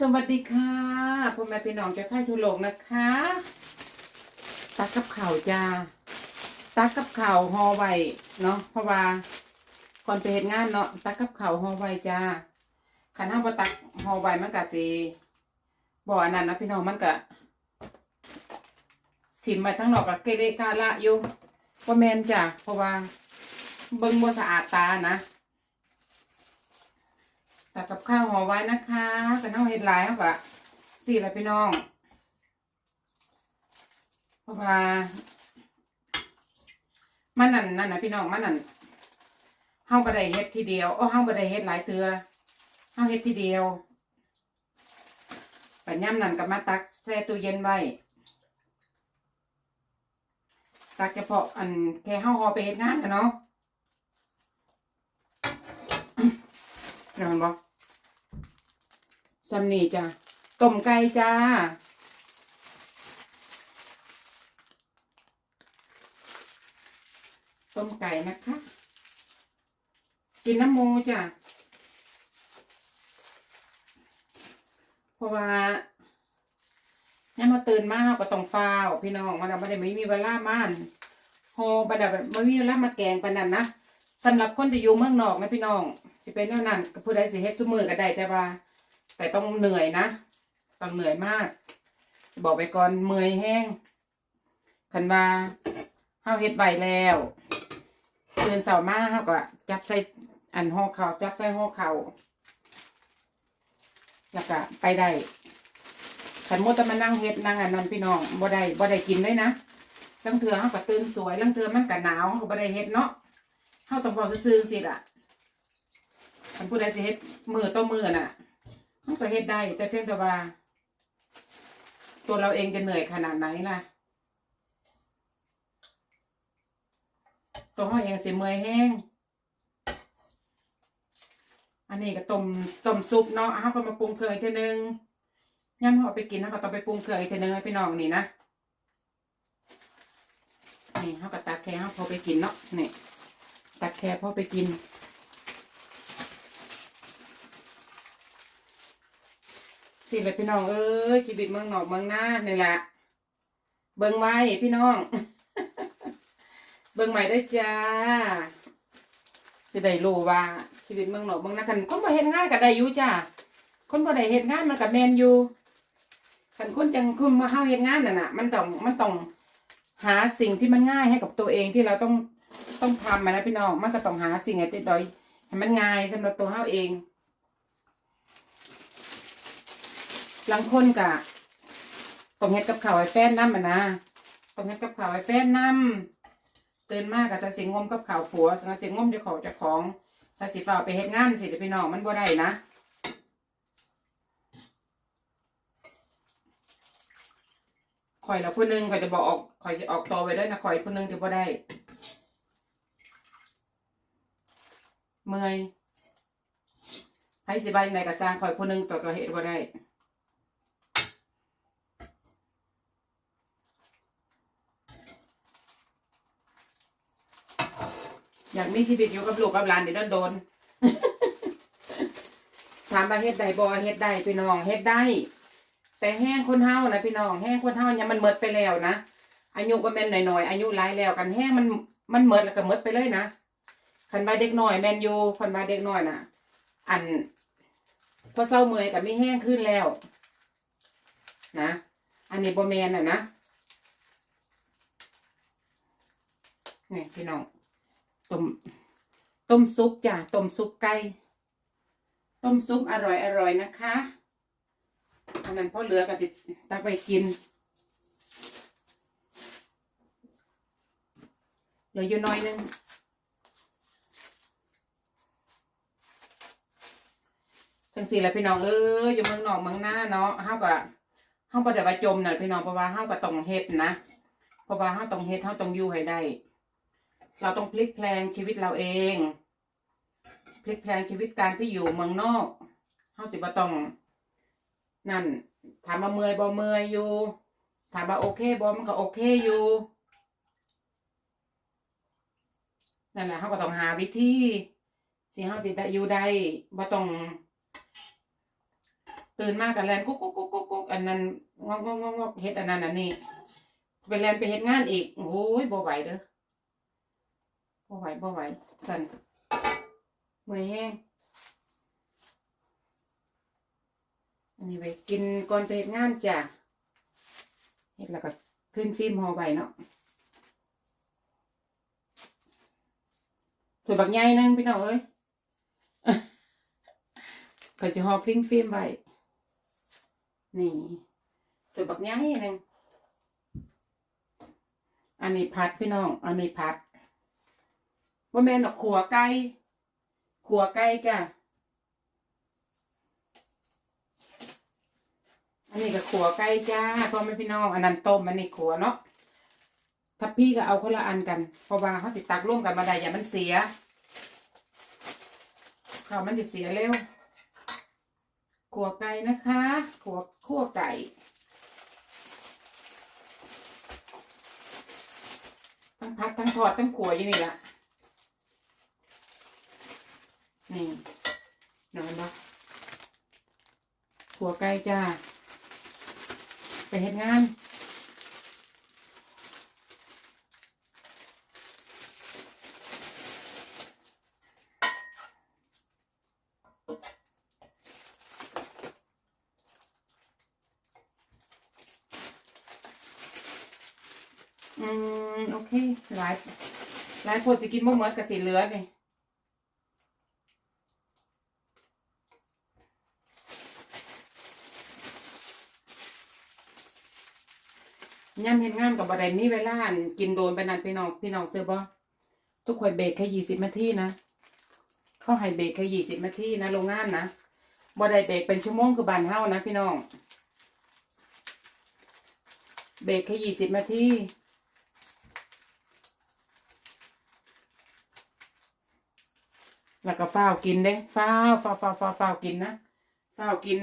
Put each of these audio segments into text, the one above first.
สวัสดีค่ะพ่อแม่พี่น้องเจ้าไทยทั่วโลกนะคะ ตักกับข่าวจ้า ตักกับข่าวฮอไว้เนาะเพราะว่าก่อนไปเฮ็ดงานเนาะตักกับข่าวฮอไว้จ้าขันห้าบตักฮอไว้มันกะจีบ่อันนั้นนะพี่น้องมันกะถิ่มไปทั้งนอกกะเกเรกาละอยู่บ่แม่นจ้ะเพราะว่าเบิ่งบ่สะอาดตานะ ตักกับข้าวห่อไว้นะคะกันเอาเห็ดหลายเขากะสี่ละพี่น้องเพราะว่ามันนั่นนั่นนะพี่น้องมันนั่นเฮาบ่ได้เฮ็ดทีเดียวโอ้เฮาบ่ได้เฮ็ดหลายเตือเฮาเฮ็ดทีเดียวปัญญามนั่นก็มาตักแช่ตู้เย็นไว้ตักเฉพาะอันแค่เฮาห่อไปเฮ็ดงานนะเนาะ เห็นบ่ซัมนี่จ้ะต้มไก่จ้าต้มไก่นะคะ กินน้ำมูจ้ะ เพราะว่าเนี่ยมาตื่นมาเราก็ต้องฟ้าวพี่น้องมันไม่ได้ไม่มีเวลาม่านโฮบันดาไม่มีเวลามาแกงปานนั้นนะสำหรับคนที่อยู่เมืองนอกนะพี่น้อง สิเป็นแนวนั้นก็ผู้ใดสิเฮ็ดซุมือก็ได้แต่ว่า แต่ต้องเหนื่อยนะต้องเหนื่อยมาก บอกไปก่อนเมื่อยแห้งคันว่าเฮาเฮ็ดไว้แล้วตื่นเช้ามาเฮาก็จับใส่อันห่อข้าจับใส่ห่อข้าแล้วก็ไปได้ขันมดจะมานั่งเฮ็ดนั่งอันนั้นพี่น้องบ่ได้บ่ได้กินเลยนะลังเถือเฮาก็ตื่นสวยลังเถือมันก็หนาวเฮาก็บ่ได้เฮ็ดเนาะเฮาต้องบอกซื่อๆสิล่ะ คันผู้ใดสิเฮ็ดมือต่อมือน่ะ มันก็เฮ็ดได้ แต่เพียงแต่ว่า ตัวเราเองจะเหนื่อยขนาดไหนล่ะ ตัวเขาเองสิเมื่อยแห้ง อันนี้ก็ต้มต้มซุปเนาะเขาก็มาปรุงเครื่องอีกทีนึงย่ำเขาเอาไปกินเขาก็ต้องไปปรุงเครื่องอีกทีนึงให้พี่น้องนี่นะนี่เขาก็ตักแค่เขาพอไปกินเนาะนี่ตักแค่พอไปกิน สิเลยพี่น้องเอ้ยชีวิตเมืองนอกเมืองหน้านี่แหละเบิ่งไว้พี่น้อง เบิ่งใหม่ได้จ้าสิได้รู้ว่าชีวิตเมืองนอกเมืองนาคันคนบ่เฮ็ดงานก็ได้อยู่จ้าคนบ่ได้เฮ็ดงานมันก็แมนอยู่คันคนจังคุณมาเฮาเฮ็ดงานน่ะน่ะ มันต้องมันต้องหาสิ่งที่มันง่ายให้กับตัวเองที่เราต้องต้องทำมานะพี่น้องมันก็ต้องหาสิ่งให้ติดดอยให้มันง่ายสำหรับตัวเฮาเอง ห ลังคนกะต้องเฮ็ดกับข้าวให้แฟนน้ำอะนะต้องเฮ็ดกับข้าวให้แฟนน้ำตื่นมากกับสสิงมกับข้าวผัวสสิงมเจ้าของเจ้าของสสิฝ่าไปเฮ็ดงานสิเดี๋ยวพี่น้องมันบ่ได้นะข่อยละผู้หนึงข่อยจะบอกออกข่อยจะออกตัวไปด้วยนะข่อยผู้หนึงจะบ่ได้ เมื่อยให้สิบายในกระสร้างข่อยผู้หนึงตัวก็เฮ็ดบ่ได้ อยากมีชีวิตอยู่กับลูกกับหลานเดี๋ยวโดนถามว่าเฮ็ดได้บ่เฮ็ดได้พี่น้องเฮ็ดได้ แต่แห้งคนเฮานะพี่น้องแห้งคนเฮาเนี่ยมันเมิดไปแล้วนะอายุก็แม่นหน่อยๆอายุหลายแล้วกันแห้งมันมันเมิดแล้วก็เมิดไปเลยนะคันว่าเด็กหน้อยแมนยูคันว่าเด็กหน้อยน่ะ อันพอเศร้าเมื่อยก็ไม่แห้งขึ้นแล้ว นะอันนี้บ่แมนน่ะนะนี่พี่น้อง ต้มต้มซุปจ้ะต้มซุปไก่ต้มซุปอร่อยอร่อยนะคะอันนั้นพอเหลือก็จะตักไปกินเหลืออยู่น้อยนึงจังสี่แหละพี่น้องเอออยู่เมืองนอกเมืองหน้าเนาะเฮาก็เฮาบ่ได้ว่าจมน่ะพี่น้องเพราะว่าเฮาก็ต้องเฮ็ดนะเพราะว่าเฮาต้องเฮ็ดเฮาต้องอยู่ให้ได้ เราต้องพลิกแพลงชีวิตเราเอง พลิกแพลงชีวิตการที่อยู่เมืองนอกเฮาสิบ่ต้อง นั่น ถามว่าเมื่อยบ่เมื่อยอยู่ ถามว่าโอเคบ่มันก็โอเคอยู่ นั่นแหละเฮาก็ต้องหาวิธีสิเฮาสิได้อยู่ได้บ่ต้องตื่นมากกับแลนกุ๊กกุ๊กกุ๊กกุ๊กกุ๊กอันนั้นงอกงอกงอกงอกเฮ็ดอันนั้นอันนี้ไปแลนไปเฮ็ดงานอีกโอ้ยบ่ไหวเด้อ บ่ไหวบ่ไหวสั่นเมื่อยแห้งอันนี้ไปกินก่อนไปเฮ็ดงานจ้ะเฮ็ดแล้วก็ขึ้นฟิล์มห่อใบเนาะถ้วยบักใหญ่หนึงพี่น้องเอ้ยก็จะห่อคลิ้งฟิล์มไว้นี่ตัวบักย่างหนึ่งอันนี้ผัดพี่น้อง อันนี้ผัด ว่าแม่นดอกขัวไก่ขัวไก่จ้ะอันนี้ก็ขัวไก่จ้าพ่อแม่พี่น้องอันนั้นต้มอันนี้ขัวเนาะถ้าพี่ก็เอาคนละอันกันเพราะว่าเขาติดตักร่วมกันมาได้อย่ามันเสียข้าวมันจะเสียเร็วขัวไก่นะคะขัวขั่วไก่ทั้งพัดทั้งทอดทั้งขัวอยู่นี่ละ นี่นอนปะขัวไก่จ้า ไปเฮ็ดงานอืม โอเค หลาย หลายคนจะกินบ่เหมือนกับสีเหลือนี่ ย่ำเห็นงานกับบัไดมีเวลากินโดนไปนันพี่น้องพี่น้องเสื้อบ่ทุกคนเบรกแค่ยี่สิบนาทีนะเข้าให้เบรกแค่ยี่สิบนาทีนะโรงงานนะบ่ได้เบรกเป็นชั่วโมงคือบานเฮานะพี่น้องเบรกแค่ยี่สิบนาทีแล้วก็ฝ้าวกินเด้ฝ้าฝ้าวฝ้าวฝ้าวฝ้าวกินนะฝ้าวกิน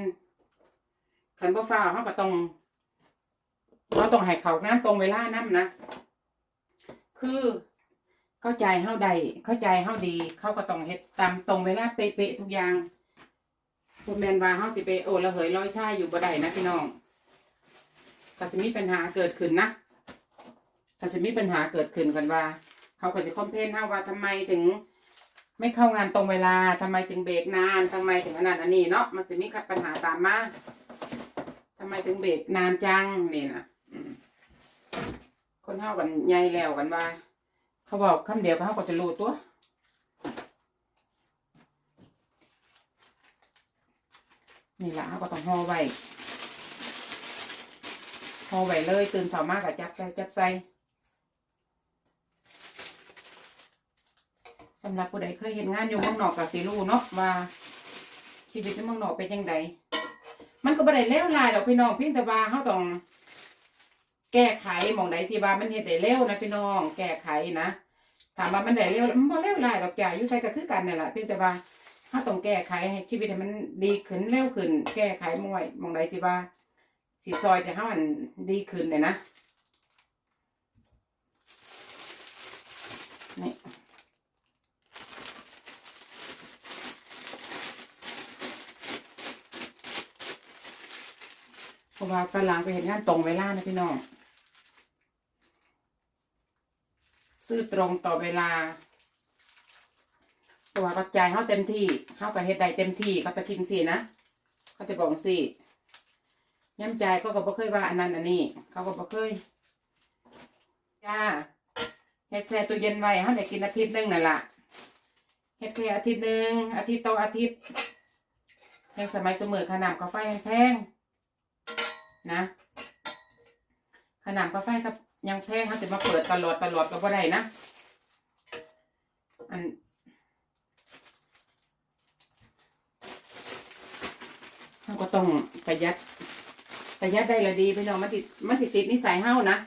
ขันบ่ฝ้าวเขาก็ต้อง เราต้องให้เขางานตรงเวลานั่นะคือเข้าใจเฮาใด เข้าใจเฮาดี เขาก็ต้องเฮ็ดตามตรงเวลาเป๊ะๆทุกอย่างพวกแมนว่าเฮาสิไปโอละเหยร้อยชายอยู่บ่ได้นะพี่น้องก็สิมีปัญหาเกิดขึ้นนะก็สิมีปัญหาเกิดขึ้นกันว่า เขาก็จะคอมเพลนเฮาว่าทำไมถึง ไม่เข้างานตรงเวลาทำไมถึงเบรกนานทำไมถึงอันนั้นอันนี้เนาะมันจะมีปัญหาตามมาทำไมถึงเบรกนานจังนี่นะ คนเท่ากันใหญ่แล้วกันว่า เขาบอกคำเดียวเขาก็จะรู้ตัวนี่แหละเขาก็ต้องห่อไว้ห่อไว้เลยตื่นเช้ามากกับจับใส่จับใส่สำหรับผู้ใดเคยเห็นงานอยู่เมืองนอกกับสิรู้เนาะว่า ชีวิตในเมืองนอกเป็นยังไงมันก็บ่ได้เลวร้ายดอกพี่น้องเพียงแต่ว่าเฮาต้อง แก้ไขมองใดที่ว่ามันเฮ็ดได้เร็วนะพี่น้อง แก้ไขนะถามว่ามันได้เร็วมันบ่เร็วร้ายดอกจ้ะอยู่ไสก็คือกันนี่แหละเพียงแต่ว่าเฮาต้องแก้ไขให้ชีวิตให้มันดีขึ้นเร็วขึ้น แก้ไขมว้หมองใดที่ว่าสิซอยจะเฮาอันดีขึ้นเนี่ยนะนี่เพราะว่ากำลังไปเห็นงานตรงเวลานะพี่น้อง ซื้อตรงต่อเวลา ตัวก็จ่ายเข้าเต็มที่เข้าก็เฮ็ดได้เต็มที่เขาจะกินสินะเขาจะบอกสิย้ำใจก็ก็บ่เคยว่าอันนั้นอันนี้ เขาก็บ่เคยจ้าเฮ็ดแช่ตู้เย็นไว้เขาได้กินอาทิตย์หนึงนั่นล่ะเฮ็ดแค่อาทิตย์หนึ่งอาทิตย์ต่ออาทิตย์แห้งสมัยเสมอขนามกาแฟแพงนะขนาดกาแฟกับ ยังแพงเขาจะมาเปิดตลอดตลอดก็บ่ได้นะอันเราก็ต้องประหยัดประหยัดได้ละดีพี่น้องมาติดมาติดติดนิสัยเฮานะ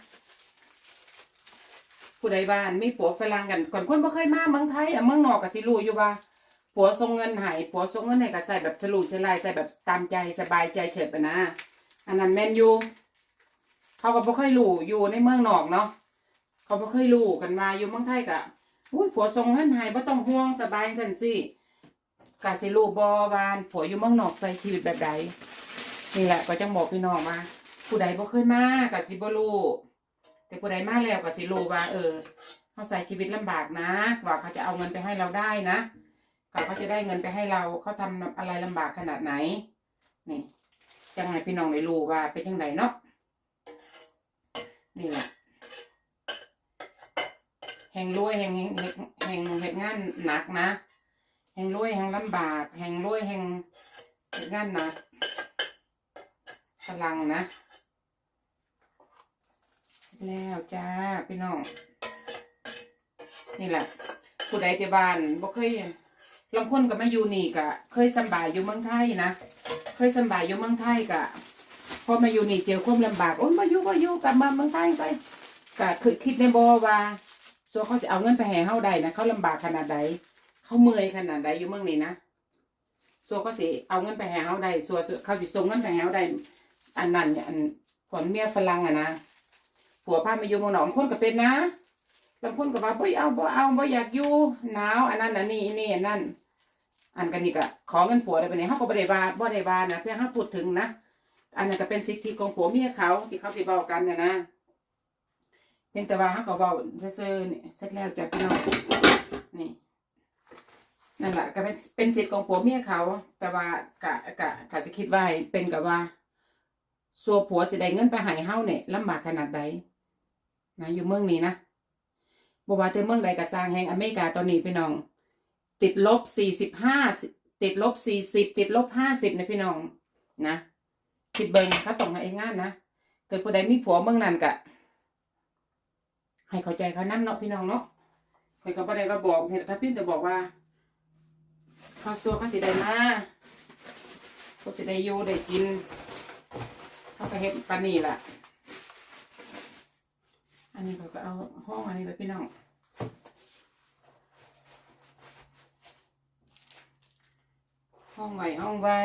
ผู้ใดบ้านมีผัวฝรั่งกันก่อนคนบ่เคยมาเมืองไทยอะเมืองนอกก็สิรู้อยู่ว่าผัวส่งเงินให้ผัวส่งเงินให้ก็ใส่แบบฉลูฉลายใส่แบบตามใจสบายใจเฉิดไปนะอันนั้นแมนยู เขาก็บ่เคยรู้อยู่ในเมืองนอกเนาะเขาบ่เคยรู้กันมาอยู่เมืองไทยกะอุ้ยผัวส่งเงินให้บ่ต้องห่วงสบายจังสิกะสิรู้บ่วานผัวอยู่เมืองนอกใส่ชีวิตแบบใดนี่แหละก็จังบอกพี่น้องว่าผู้ใดบ่เคยมาก็สิบ่รู้แต่ผู้ใดมาแล้วก็สิรู้ว่า เออเขาใส่ชีวิตลำบากนะกว่าเขาจะเอาเงินไปให้เราได้นะกว่าเขาจะได้เงินไปให้เราเขาทำอะไรลำบากขนาดไหนนี่จังไงพี่น้องได้รู้ว่าเป็นยังไงเนาะ นี่แหละแห่งรวยแห่งแห่งแห่งงานหนักนะ แห่งรวยแห่งลำบาก แห่งรวยแห่งงานหนักพลังนะ แล้วจ้าพี่น้อง นี่แหละผู้ใดที่บ้านบ่เคยลางคนก็มาอยู่นี่ก็เคยสบายอยู่เมืองไทยนะ เคยสบายอยู่เมืองไทยก็ พอมาอยู่นี่เจอความลำบากโอ้ยมาอยู่มาอยู่กลับมาเมืองไทยไปก็คือคิดในบอว่าส่วนเขาสิเอาเงินไปแห่เฮาได้นะเขาลำบากขนาดใดเขาเมื่อยขนาดใดอยู่เมืองนี้นะส่วนเขาสิเอาเงินไปแห่เฮาได้ส่วนเขาสิส่งเงินไปแห่เฮาได้อันนั้นเนี่ยอันผลเมียฝรั่งอะนะผัวพามาอยู่เมืองหนองคนก็เป็นนะบางคนก็ว่าบ่เอาบ่เอาบ่อยากอยู่หนาวอันนั้นอันนี้อันนี่อันนั้นอันกันนี่ก็ขอเงินผัวได้ไปไหนเขาก็บ่ได้ว่าบ่ได้ว่านะเพื่อให้พูดถึงนะ อันนั้นก็เป็นสิทธิของผัวเมียเขาที่เขาสิเว้ากันน่ะนะเพียงแต่ว่าเขาก็เว้าซื่อๆนี่เสร็จแล้วจ้ะพี่น้องนี่นั่นแหละก็เป็นเป็นสิทธิของผัวเมียเขา แต่ว่ากะกะกะจะคิดว่าเป็นกับว่าสัวผัวสิได้เงินไปให้เฮาเนี่ยลำบากขนาดใดนะอยู่เมืองนี้นะบ่ว่าแต่เมืองใดก็สร้างแห่งอเมริกาตอนนี้พี่น้อง ติดลบสี่สิบห้าติดลบสี่สิบติดลบห้าสิบนะพี่น้องนะ คิดเบิงเขาต้องให้เองงานนะเกิดผู้ใดมีผัวเมืองนั้นกะให้เข้าใจเขานั่นเนาะพี่น้องเนาะใครก็บ่ได้ว่าบอกเห็นถ้าพี่แต่บอกว่าเขาตัวเขาสิได้มาเขาสิได้อยู่ได้กินเขาก็เฮ็ดปานนี่แหละอันนี้เขาก็เอาห้องอันนี้ไปพี่น้องห้องไว้ห้องไว้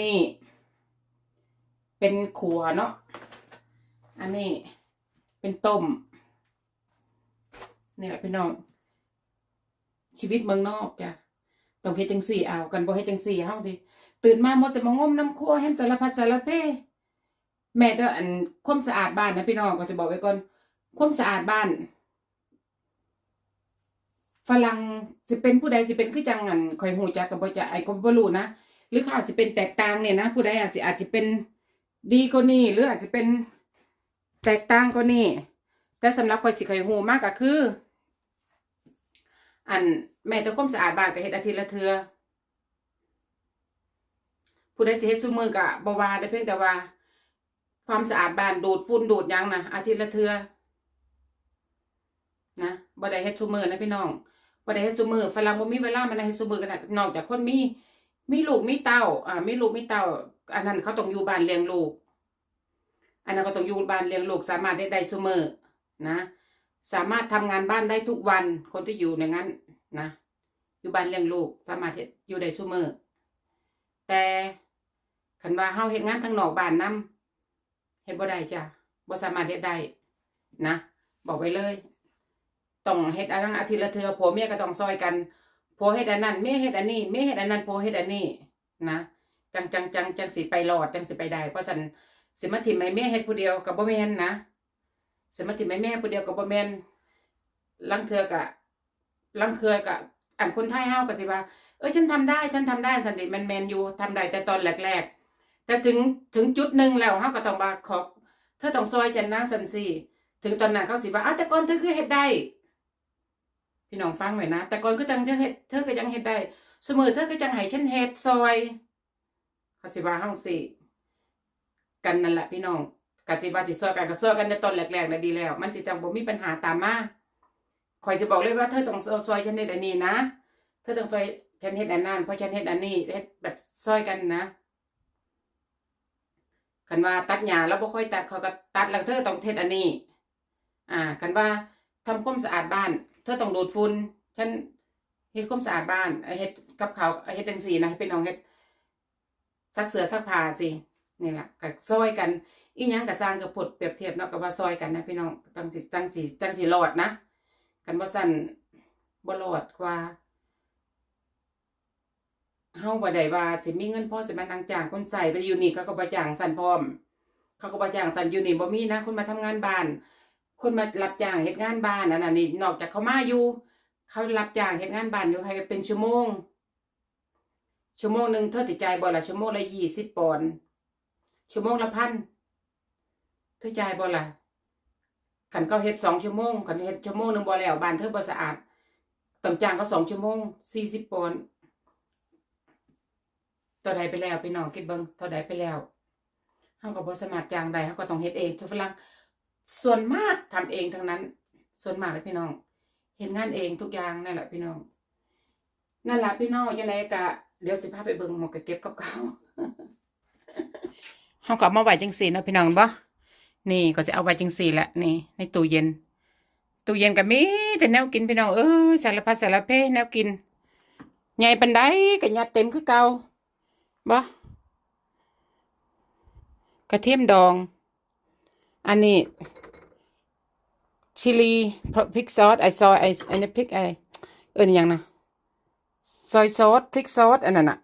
นี้ เป็นขัวเนาะ อันนี้เป็นต้ม นี่แหละพี่น้อง ชีวิตเมืองนอกจ้ะต้องเฮ็ดจังสี่เอากันบ่เฮ็ดจังสี่เฮาดิตื่นมาหมดจะมางมน้ำครัวเห็นสารพัดสารเพแม่ก็อันความสะอาดบ้านนะพี่น้องก็จะบอกไว้ก่อนความสะอาดบ้านฝรั่งสิเป็นผู้ใดสิเป็นคือจังอันข่อยหูจักกับบ่จะไอ้ก็บ่รู้นะ รือเขาอาจจะเป็นแตกต่างเนี่ยนะผู้ใดอาจจะอาจจะเป็นดีกว่านี้หรืออาจจะเป็นแตกต่างกว่านี้แต่สำหรับข่อยสิข่อยหูมากก็คือ อันแม่ต้องคมสะอาดบ้านก็เฮ็ดอาทิตย์ละเทื่อผู้ใดสิเฮ็ดซุมือก็บ่ว่าได้เพียงแต่ว่า ความสะอาดบ้านดูดฝุ่นดูดยังนะอาทิตย์ละเทื่อนะบ่ได้เฮ็ดซุมือนะพี่น้องบ่ได้เฮ็ดซุมือฝรั่งบ่มีเวลามาเฮ็ดซุมือกันนะนอกจากคนมี มีลูกมีเต้า อ่ามีลูกมีเต้า อันนั้นเขาต้องอยู่บ้านเลี้ยงลูก อันนั้นก็ต้องอยู่บ้านเลี้ยงลูก สามารถได้ได้ซุมือนะ สามารถทำงานบ้านได้ทุกวันคนที่อยู่ในนั้นนะอยู่บ้านเลี้ยงลูก สามารถอยู่ได้ซุมือแต่คันว่าเฮาเฮ็ดงานทางนอกบ้านนำเฮ็ดบ่ได้จ้ะบ่สามารถเฮ็ดได้นะบอกไว้เลยต้องเฮ็ดอันนั้นอาทิตย์ละเทือผัวเมียก็ต้องซอยกัน ผัวเฮ็ดอันนั้นเมียเฮ็ดอันนี้เมียเฮ็ดอันนั้นผัวเฮ็ดอันนี้นะจังจังจังจังสิไปรอดจังสิไปได้เพราะฉันสิมาทิ่มให้เมียเฮ็ดผู้เดียวก็บ่แม่นนะสิมาทิ่มให้แม่ผู้เดียวก็บ่แม่นลังเทือก็ลังเทือก็อันคนไทยเฮาก็สิว่าเอ้ยฉันทำได้ฉันทำได้สันติแมนๆอยู่ทำได้แต่ตอนแรกๆแต่ถึงถึงจุดหนึ่งแล้วเขาก็ต้องบาขอเธอต้องซอยฉันนะสันสีถึงตอนนั้นเขาสิว่าอ้าวแต่ก่อนเธอคือเฮ็ดได้ พี่น้องฟังไว้นะ แต่ก่อนก็จังเธอเฮ็ดเธอก็จังเฮ็ดได้เสมอเธอก็จังให้ฉันเฮ็ดซอยเขาสิว่าเฮาสิกันนั่นแหละพี่น้องกะสิว่าสิซอยกันก็ซอยกันในตอนแรกๆน่ะดีแล้ว มันสิจังบ่มีปัญหาตามมาข่อยสิบอกเลยว่าเธอต้องซอยฉันเฮ็ดอันนี้นะเธอต้องซอยฉันเฮ็ดอันนั้นเพราะฉันเฮ็ดอันนี้เฮ็ดแบบซอยกันนะคันว่าตัดหญ้าแล้วบ่ค่อยตัดเขาก็ตัดแล้วเธอต้องเฮ็ดอันนี้ อ่าคันว่าทำความสะอาดบ้าน เธอต้องดูดฝุ่นฉันเฮ็ดความสะอาดบ้านเฮ็ดกับเขาเฮ็ดจังซี่นะเป็นน้องเฮ็ดซักเสื้อซักผ้าสินี่ล่ะก็ซอยกัน อีหยังก็สร้างกับผดเปรียบเทียบเนาะก็ว่าซอยกันนะพี่น้องจังสิจังสิจังสิรอดนะกันบ่สั่นบ่รอดกว่าเฮาบ่ได้ว่าสิมีเงินพอสิมานั่งจ้างคนใส่ไปอยู่นี่เขาก็บ่จ้างสั่นพร้อม เขาก็บ่จ้างสั่นอยู่นี่บ่มีนะคนมาทำงานบ้าน คนมารับจ้างเฮ็ดงานบ้านอันนั้นนี่นอกจากเขามาอยู่ เขารับจ้างเฮ็ดงานบ้านอยู่ให้เป็นชั่วโมง ชั่วโมงหนึ่งเธอติจ่ายบ่ละชั่วโมงละ20ปอนด์ชั่วโมงละพันเธอจ่ายบ่ละคันเขาเฮ็ดสองชั่วโมงคันเฮ็ดชั่วโมงหนึ่งบ่แล้วบ้านเธอบ่สะอาดต้องจ้างเขาสองชั่วโมง40ปอนด์เท่าใดไปแล้วพี่น้องคิดเบิ่งเท่าใดไปแล้วเฮาก็บ่สามารจ้างได้เฮาก็ต้องเฮ็ดเองทุกฝรั่ง ส่วนมากทำเองทั้งนั้น ส่วนมากเลยพี่น้องเฮ็ดงานเองทุกอย่างนั่นแหละพี่น้อง นั่นแหละพี่น้องจังไดก็เดี๋ยวสิพาไปเบิ่งหมองก็เก็บเก่าเฮาก็เอามาไว้จังซี่เนะพี่น้องบ่นี่ก็สิเอาไว้จังซี่แหละนี่ ในตู้เย็น ตู้เย็นก็มีแต่แนวกินพี่น้องเอ้ยสารพัดสารเพแนวกินใหญ่ปานใดก็ยัดเต็มคือเก่าบ่กระเทียมดอง อันนี้ชิลีพริกซอสไอซอยไอไอนี่พริกไอเอิ้นยังนะซอยซอสพริกซอสอันนั้นนะ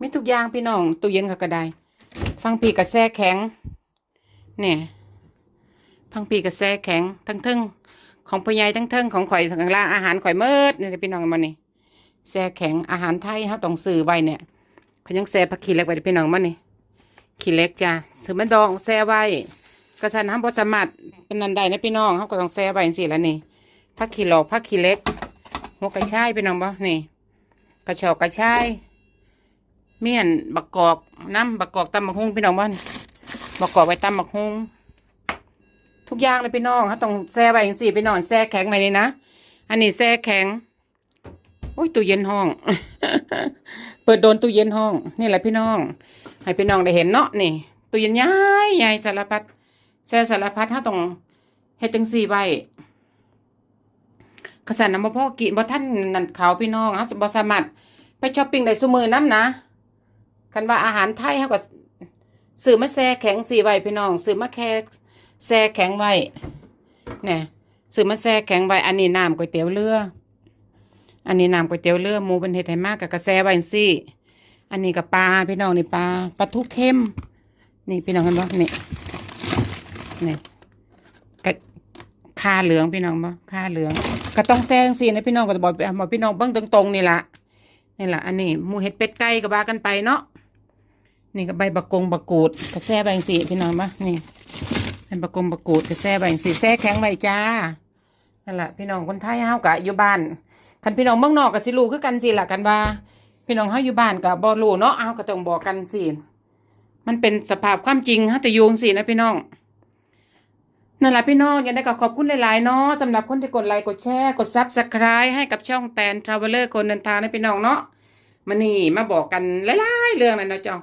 มีทุกอย่างพี่น้องตู้เย็นเขาก็ไดฟังปีกระแซแข็งเนี่ยฟังปีกระแซแข็งทั้งทึ่งของพ่อใหญ่ทั้งทึ่งของข่อยข้างล่าอาหารข่อยเมิดนี่ยพี่น้องมานี่แซแข็งอาหารไทยเขาต้องซื้อไว้เนี่ยเขายังแซผักขี้เล็กไว้พี่น้องมันนี่ ขี้เล็กจ้ะซื้อมันดองแซ่ไว้กระชันห้ามบสมัดเป็นนันใดนะพี่น้องเขาก็ต้องแซ่ไว้สิแล้วนี่ผักขี้หลอกผักขี้เล็กหัวกระชายพี่น้องบ่นี่ กระชอกกระชายเมี่ยนบักกอกน้ำบักกอกตำบักฮุงพี่น้องบ่นบักกอกไว้ตำบักฮุงทุกอย่างเลยพี่น้องเขาต้องแซ่ไว้สิพี่น้องแซ่แข็งไว้นี่นะอันนี้แซ่แข็งโอ้ยตู้เย็นห้อง เปิดโดนตู้เย็นห้อง นี่แหละพี่น้อง ให้พี่น้องได้เห็นเนาะนี่ตู้เย็นใหญ่ใหญ่สารพัดแซ่สารพัดถ้าต้องเฮ็ดจังซี่ไว้กระสันน้ำบ่พ่อกินบ่ท่านนั่นเขาพี่น้องเฮาบ่สามารถไปช้อปปิ้งได้ซุมือนํนะคันว่าอาหารไทยเฮาก็ซื้อมาแช่แข็งสีไว้พี่น้องซื้อมาแค่แช่แข็งไว้เนี่ยซื้อมาแช่แข็งไว้อันนี้น้ำก๋วยเตี๋ยวเรือ อันนี้น้ำก๋วยเตี๋ยวเรือหมูเป็นเห็ดไทยมากกับกระแสไว้จั่งซี่ อันนี้กับปลาพี่น้องนี่ปลาปลาทูเข้ม นี่พี่น้องเห็นบ่นี่นี่กะคาเหลืองพี่น้องบ่คาเหลือง ก็ต้องแซงสินะพี่น้องก็จะบอกบอกพี่น้องเบิ้งตรงๆนี่ละนี่ละอันนี้หมูเห็ดเป็ดไก่ก็ว่ากันไปเนาะนี่ก็ใบบักกงบักกูดกระแสใบจั่งซี่พี่น้องบ่นี่เป็นบักกงบักกูดกระแสใบจั่งซี่แซ่แข็งไว้จ้านั่นแหละพี่น้องคนไทยเฮากะอยู่บ้านคันพี่น้องเมืองนอกก็สิรู้คือกันสิล่ะกันว่า พี่น้องเฮาอยู่บ้านก็บ่รู้เนาะเฮาก็ต้องบอกกันสิมันเป็นสภาพความจริงฮะแต่อยูจั่งสินะพี่น้องนั่นแหละพี่น้องยังได้ก็ขอบคุณหลายๆเนาะสำหรับคนที่กดไลค์กดแชร์กด Subscribe ให้กับช่องแตนทราเวลเลอร์คนเดินทางนะพี่น้องเนาะมานี่มาบอกกันหลายๆเรื่องเลยเนาะจ้อง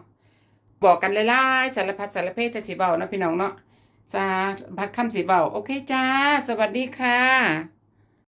บอกกันหลายๆสารพัดสารเพศสิเว้าเนาะพี่น้องเนาะสารพัดคำสิเว้าโอเคจ้า สวัสดีค่ะ